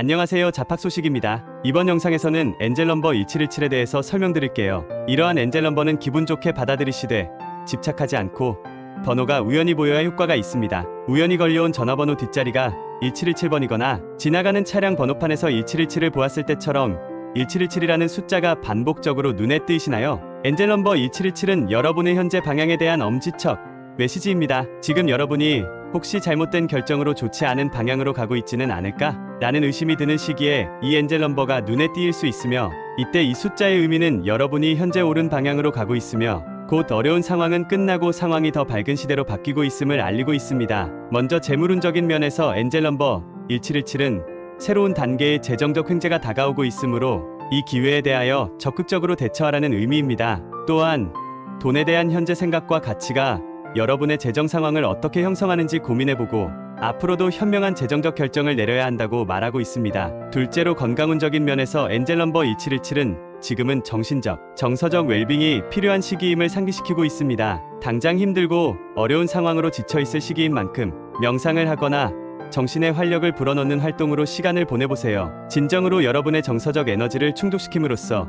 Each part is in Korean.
안녕하세요 자팍 소식입니다. 이번 영상에서는 엔젤 넘버 2717에 대해서 설명드릴게요. 이러한 엔젤 넘버는 기분 좋게 받아들이시되 집착하지 않고 번호가 우연히 보여야 효과가 있습니다. 우연히 걸려온 전화번호 뒷자리가 1717번이거나 지나가는 차량 번호판에서 1717을 보았을 때처럼 1717이라는 숫자가 반복적으로 눈에 띄시나요? 엔젤 넘버 2717은 여러분의 현재 방향에 대한 엄지척 메시지입니다. 지금 여러분이 혹시 잘못된 결정으로 좋지 않은 방향으로 가고 있지는 않을까? 라는 의심이 드는 시기에 이 엔젤 넘버가 눈에 띄일 수 있으며 이때 이 숫자의 의미는 여러분이 현재 옳은 방향으로 가고 있으며 곧 어려운 상황은 끝나고 상황이 더 밝은 시대로 바뀌고 있음을 알리고 있습니다. 먼저 재물운적인 면에서 엔젤 넘버 1717은 새로운 단계의 재정적 횡재가 다가오고 있으므로 이 기회에 대하여 적극적으로 대처하라는 의미입니다. 또한 돈에 대한 현재 생각과 가치가 여러분의 재정 상황을 어떻게 형성하는지 고민해보고 앞으로도 현명한 재정적 결정을 내려야 한다고 말하고 있습니다. 둘째로 건강운적인 면에서 엔젤 넘버 2717은 지금은 정신적, 정서적 웰빙이 필요한 시기임을 상기시키고 있습니다. 당장 힘들고 어려운 상황으로 지쳐있을 시기인 만큼 명상을 하거나 정신의 활력을 불어넣는 활동으로 시간을 보내보세요. 진정으로 여러분의 정서적 에너지를 충족시킴으로써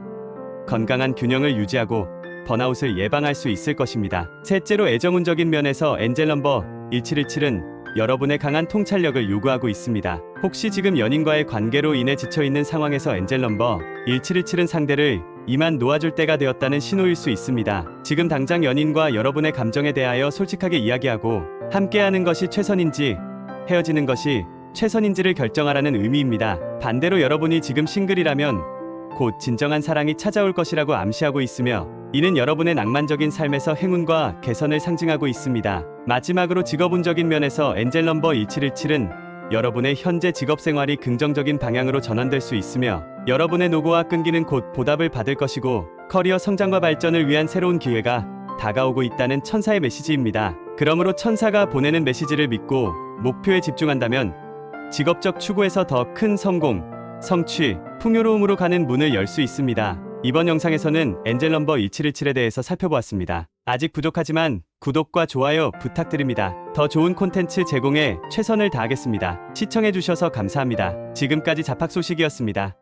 건강한 균형을 유지하고 번아웃을 예방할 수 있을 것입니다. 셋째로 애정운적인 면에서 엔젤 넘버 1717은 여러분의 강한 통찰력을 요구하고 있습니다. 혹시 지금 연인과의 관계로 인해 지쳐있는 상황에서 엔젤 넘버 1717은 상대를 이만 놓아줄 때가 되었다는 신호일 수 있습니다. 지금 당장 연인과 여러분의 감정에 대하여 솔직하게 이야기하고 함께하는 것이 최선인지 헤어지는 것이 최선인지를 결정하라는 의미입니다. 반대로 여러분이 지금 싱글이라면 곧 진정한 사랑이 찾아올 것이라고 암시하고 있으며 이는 여러분의 낭만적인 삶에서 행운과 개선을 상징하고 있습니다. 마지막으로 직업운적인 면에서 엔젤 넘버 2717은 여러분의 현재 직업 생활이 긍정적인 방향으로 전환될 수 있으며 여러분의 노고와 끈기는 곧 보답을 받을 것이고 커리어 성장과 발전을 위한 새로운 기회가 다가오고 있다는 천사의 메시지입니다. 그러므로 천사가 보내는 메시지를 믿고 목표에 집중한다면 직업적 추구에서 더 큰 성공, 성취, 풍요로움으로 가는 문을 열 수 있습니다. 이번 영상에서는 엔젤 넘버 2717에 대해서 살펴보았습니다. 아직 부족하지만 구독과 좋아요 부탁드립니다. 더 좋은 콘텐츠 제공에 최선을 다하겠습니다. 시청해주셔서 감사합니다. 지금까지 자팍 소식이었습니다.